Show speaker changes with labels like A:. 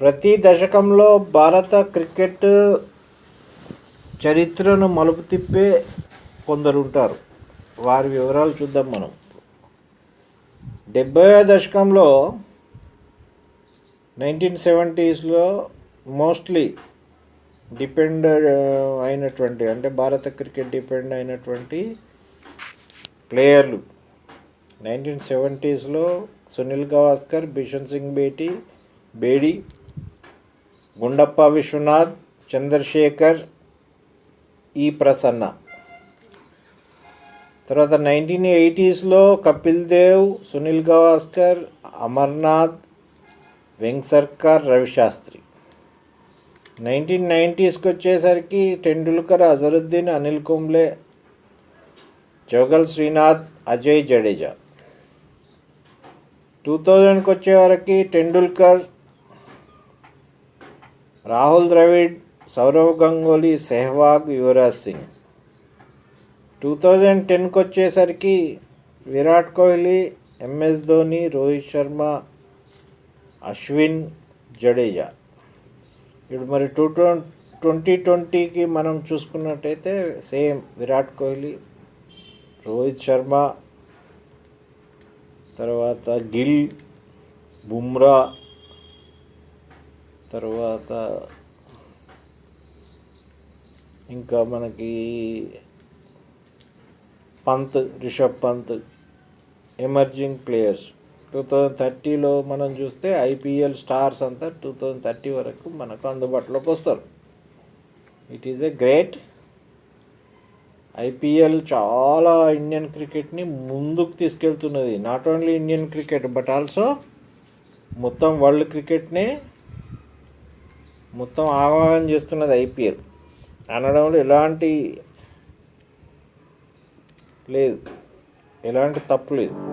A: ప్రతి దశకంలో భారత క్రికెట్ చరిత్రను మలుపు తిప్పే కొందరు ఉంటారు. వారి వివరాలు చూద్దాం మనం. డెబ్బై దశకంలో నైన్టీన్ సెవెంటీస్లో మోస్ట్లీ డిపెండ్ అయినటువంటి అంటే భారత క్రికెట్ డిపెండ్ అయినటువంటి ప్లేయర్లు. నైన్టీన్ సెవెంటీస్లో సునీల్ గవాస్కర్ బిషన్ సింగ్ బేటి బేడి గుండప్ప విశ్వనాథ్ చంద్రశేఖర్ ఈ ప్రసన్న. తర్వాత నైన్టీన్ ఎయిటీస్లో కపిల్ దేవ్ సునీల్ గవాస్కర్ అమర్నాథ్ వెంగ్ సర్కార్ రవిశాస్త్రి నైన్టీన్ నైంటీస్కి వచ్చేసరికి టెండూల్కర్ అజరుద్దీన్ అనిల్ కుంబ్లే జోగల్ శ్రీనాథ్ అజయ్ జడేజా. టూ థౌజండ్కి వచ్చేవరకు టెండూల్కర్ రాహుల్ ద్రవిడ్ సౌరవ్ గంగోలీ సెహ్వాగ్ యువరాజ్ సింగ్ టూ థౌజండ్ టెన్కి వచ్చేసరికి విరాట్ కోహ్లీ ఎంఎస్ ధోని రోహిత్ శర్మ అశ్విన్ జడేజా ఇప్పుడు మరి టూ ట్వంటీ ట్వంటీకి మనం చూసుకున్నట్టయితే సేమ్ విరాట్ కోహ్లీ రోహిత్ శర్మ తర్వాత గిల్ బుమ్రా తర్వాత ఇంకా మనకి Pant Rishabh Pant emerging players. Two thousand థర్టీలో మనం చూస్తే ఐపీఎల్ స్టార్స్ అంతా టూ థౌజండ్ థర్టీ వరకు మనకు అందుబాటులోకి వస్తారు. It is a great IPL చాలా ఇండియన్ క్రికెట్ని ముందుకు తీసుకెళ్తున్నది. Not only Indian cricket but also మొత్తం వరల్డ్ క్రికెట్ని మొత్తం ఆహ్వానం చేస్తున్నది ఐపీఎల్. అనడంలో ఎలాంటి లేదు. ఎలాంటి తప్పు లేదు.